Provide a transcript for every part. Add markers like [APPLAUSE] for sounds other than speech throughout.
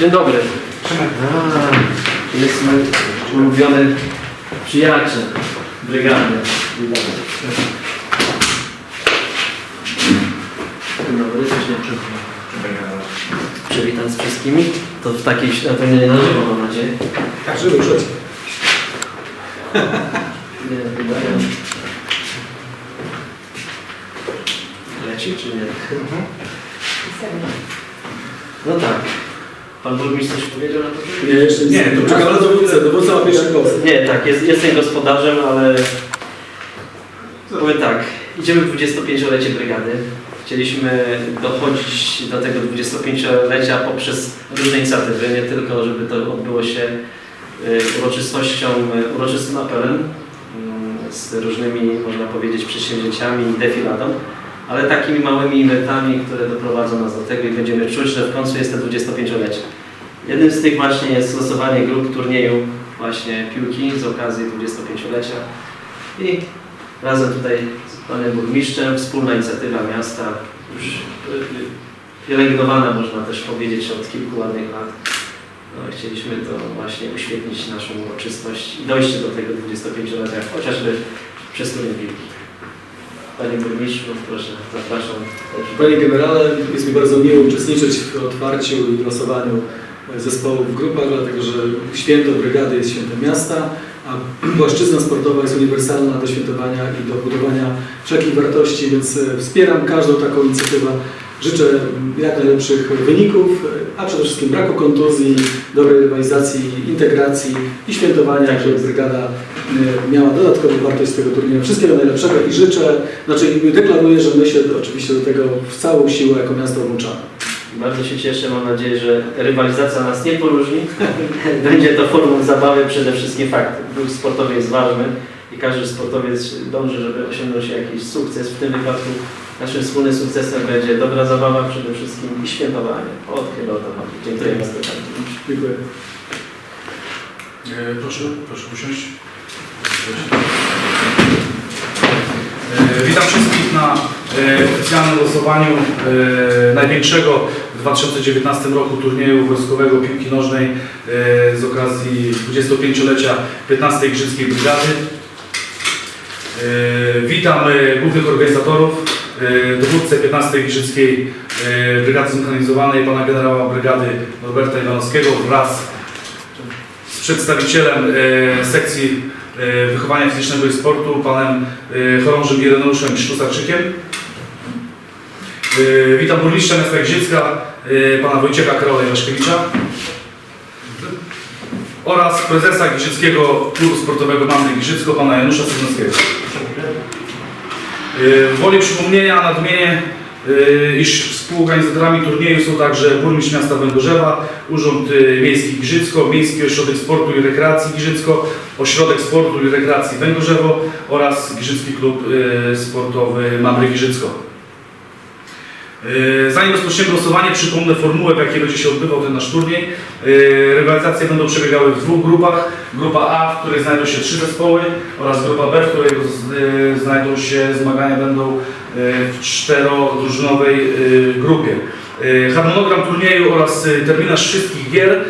Dzień dobry. A, jest mój ulubiony przyjaciel brygady. Dzień dobry. Dzień dobry, Przywitam z wszystkimi. To w takiej to nie na żywo mam nadzieję. Tak, żeby użyć. Nie, wydaje. Leci czy nie? No tak. Pan burmistrz coś powiedział na to? Nie, jeszcze nie. To czekam na dowódcę. Dowódca ma pierwszy głos. Nie, tak, jest, jestem gospodarzem, ale powiem tak, idziemy w 25-lecie brygady. Chcieliśmy dochodzić do tego 25-lecia poprzez różne inicjatywy, nie tylko, żeby to odbyło się y, uroczystością, y, uroczystym apelem y, z różnymi, można powiedzieć, przedsięwzięciami i defiladą, ale takimi małymi eventami, które doprowadzą nas do tego i będziemy czuć, że w końcu jest to 25-lecie. Jednym z tych właśnie jest losowanie grup turnieju właśnie piłki z okazji 25-lecia i razem tutaj z panem burmistrzem wspólna inicjatywa miasta już y, pielęgnowana można też powiedzieć od kilku ładnych lat. No, chcieliśmy to właśnie uświetnić naszą uroczystość i dojście do tego 25-lecia, chociażby przez turniej piłki. Panie burmistrzu, proszę, zapraszam. Panie generale, jest mi bardzo miło uczestniczyć w otwarciu i losowaniu zespołów w grupach, dlatego że święto brygady jest świętem miasta, a [CLEARS THROAT] płaszczyzna sportowa jest uniwersalna do świętowania i do budowania wszelkich wartości, więc wspieram każdą taką inicjatywę. Życzę jak najlepszych wyników, a przede wszystkim braku kontuzji, dobrej rywalizacji, integracji i świętowania, żeby brygada e, miała dodatkową wartość z tego turnieju. Wszystkiego najlepszego i życzę, znaczy deklaruję, że my się oczywiście do tego w całą siłę jako miasto włączamy. Bardzo się cieszę, mam nadzieję, że rywalizacja nas nie poróżni. [LAUGHS] Będzie to formą zabawy przede wszystkim fakt. Duch sportowy jest ważny i każdy sportowiec dąży, żeby osiągnąć jakiś sukces. W tym wypadku naszym wspólnym sukcesem będzie dobra zabawa przede wszystkim i świętowanie. O, chyba o to chodzi. Dziękuję bardzo. Dziękuję. E, Proszę, proszę usiąść. E, Witam wszystkich na e, oficjalnym losowaniu e, największego w 2019 roku turnieju wojskowego piłki nożnej e, z okazji 25-lecia 15 Grzyckiej Brygady. E, Witam e, głównych organizatorów, dowódcę 15 Giżyckiej e, Brygady Zmechanizowanej, pana generała brygady Norberta Iwanowskiego wraz z przedstawicielem e, sekcji wychowania fizycznego i sportu, panem chorążym Ireneuszem Sztusarczykiem. Witam burmistrza miasta Giżycka, pana Wojciecha Karola Iwaszkiewicza oraz prezesa Giżyckiego Klubu Sportowego Mandy Giżycko, pana Janusza Sygnowskiego. E, Woli przypomnienia nadmienię, e, iż współorganizatorami turnieju są także burmistrz miasta Węgorzewa, Urząd e, Miejski Giżycko, Miejski Ośrodek Sportu i Rekreacji Giżycko, Ośrodek Sportu i Rekreacji Węgorzewo oraz Giżycki Klub Sportowy Mamry Giżycko. E, Zanim rozpoczniemy głosowanie, przypomnę formułę, w jakiej będzie się odbywał ten nasz turniej. E, Rywalizacje będą przebiegały w dwóch grupach. Grupa A, w której znajdą się trzy zespoły oraz grupa B, w której e, znajdą się zmagania będą w czterodrużynowej grupie. Harmonogram turnieju oraz terminarz wszystkich gier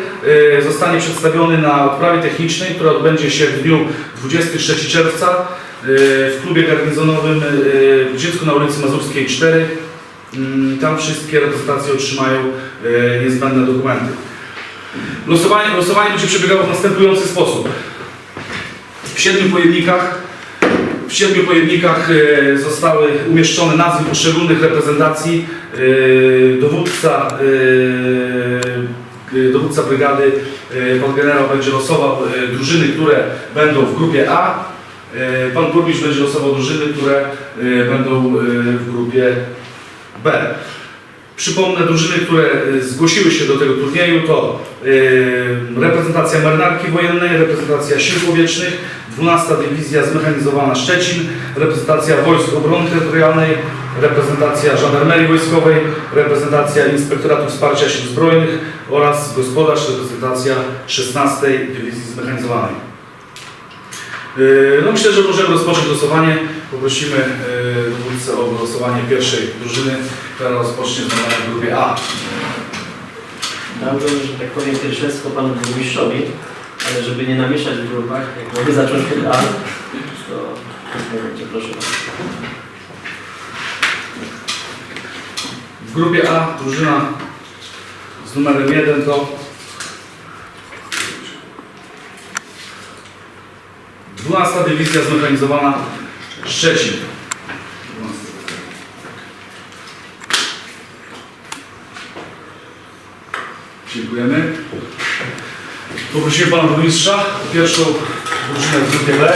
zostanie przedstawiony na odprawie technicznej, która odbędzie się w dniu 23 czerwca w klubie garnizonowym w Dziecku na ulicy Mazurskiej 4. Mm, Tam wszystkie reprezentacje otrzymają e, niezbędne dokumenty. Losowanie, losowanie będzie przebiegało w następujący sposób. W siedmiu pojemnikach, w siedmiu pojemnikach e, zostały umieszczone nazwy poszczególnych reprezentacji. E, Dowódca, dowódca brygady, pan generał będzie losował drużyny, które będą w grupie A. Pan burmistrz będzie losował drużyny, które będą w grupie B. Przypomnę drużyny, które e, zgłosiły się do tego turnieju to e, reprezentacja marynarki wojennej, reprezentacja sił powietrznych, 12 Dywizja Zmechanizowana Szczecin, reprezentacja Wojsk Obrony Terytorialnej, reprezentacja Żandarmerii Wojskowej, reprezentacja Inspektoratu Wsparcia Sił Zbrojnych oraz gospodarz reprezentacja 16 Dywizji Zmechanizowanej. E, No myślę, że możemy rozpocząć losowanie. Poprosimy e, dowódcę o losowanie pierwszej drużyny, która rozpocznie zmagania w grupie A. Dałbym, że tak powiem, pierwszeństwo panu burmistrzowi, ale żeby nie namieszać w grupach, jak mogę zacząć od A, to w tym momencie proszę bardzo. W grupie A drużyna z numerem 1 to 12 Dywizja Zmechanizowana Szczecin. 12. Dziękujemy. Poprosimy Pana Burmistrza o pierwszą drużynę w grupie B.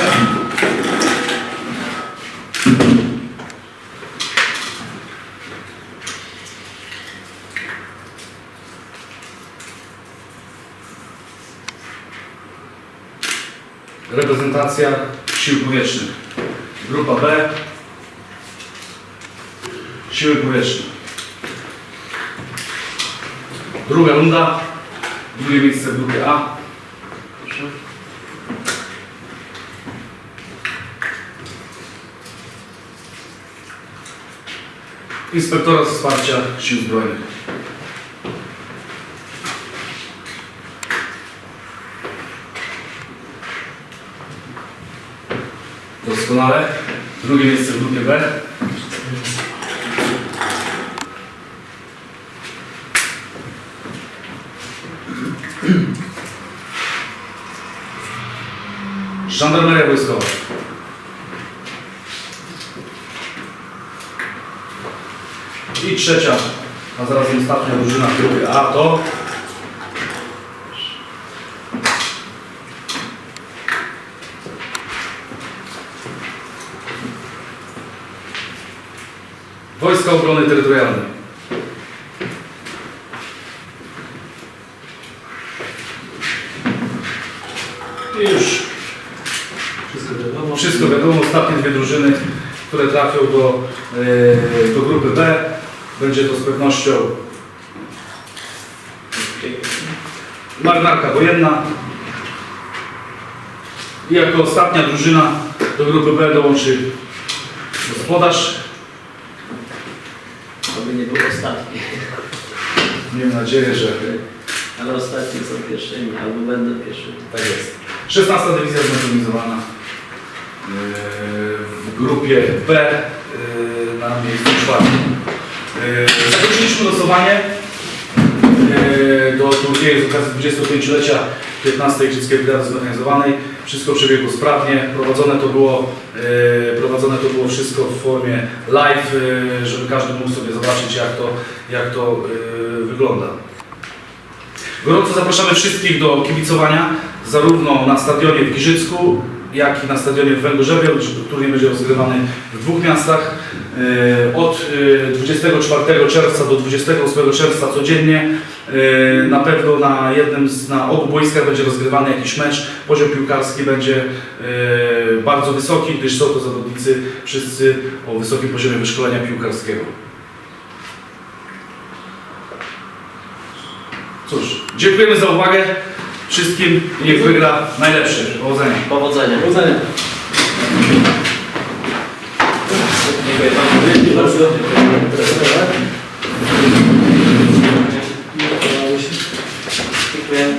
Reprezentacja Sił Powietrznych. Grupa B. Siły Powietrzne. Druga runda. Drugie miejsce w grupie A. Proszę. Inspektorat Wsparcia Sił Zbrojnych. Doskonale. Drugie miejsce w grupie B. Żandarmeria Wojskowa. I trzecia, a zarazem ostatnia drużyna w grupie A to Wojska Obrony Terytorialnej. I już Wszystko wiadomo. wszystko wiadomo, ostatnie dwie drużyny, które trafią do, e, do grupy B. Będzie to z pewnością marynarka wojenna. I jako ostatnia drużyna do grupy B dołączy gospodarz. Nie był ostatni. Miejmy nadzieję, że Ale ostatni są pierwszymi, albo będą pierwszymi. tak jest. 16 dywizja zmobilizowana w grupie B yy, na miejscu czwartym. Yy, Zakończyliśmy losowanie turnieju z okazji 25-lecia 15 Igrzyckiej Brygady Zmechanizowanej. Wszystko przebiegło sprawnie. Prowadzone to było, yy, prowadzone to było wszystko w formie live, yy, żeby każdy mógł sobie zobaczyć jak to, jak to yy, wygląda. Gorąco zapraszamy wszystkich do kibicowania, zarówno na stadionie w Giżycku, jak i na stadionie w Węgorzewie, który będzie rozgrywany w dwóch miastach. Od e, 24 czerwca do 28 czerwca codziennie. E, Na pewno na jednym z, na obu boiskach będzie rozgrywany jakiś mecz. Poziom piłkarski będzie e, bardzo wysoki, gdyż są to zawodnicy wszyscy o wysokim poziomie wyszkolenia piłkarskiego. Cóż, dziękujemy za uwagę wszystkim. Niech wygra najlepszy. Powodzenia. Powodzenia. Powodzenia. Dziękuję bardzo. Dziękuję.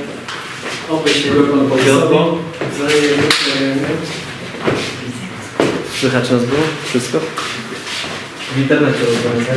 Oby się panu powiodło. Słychać nas było? Wszystko? W internecie rozmawiamy.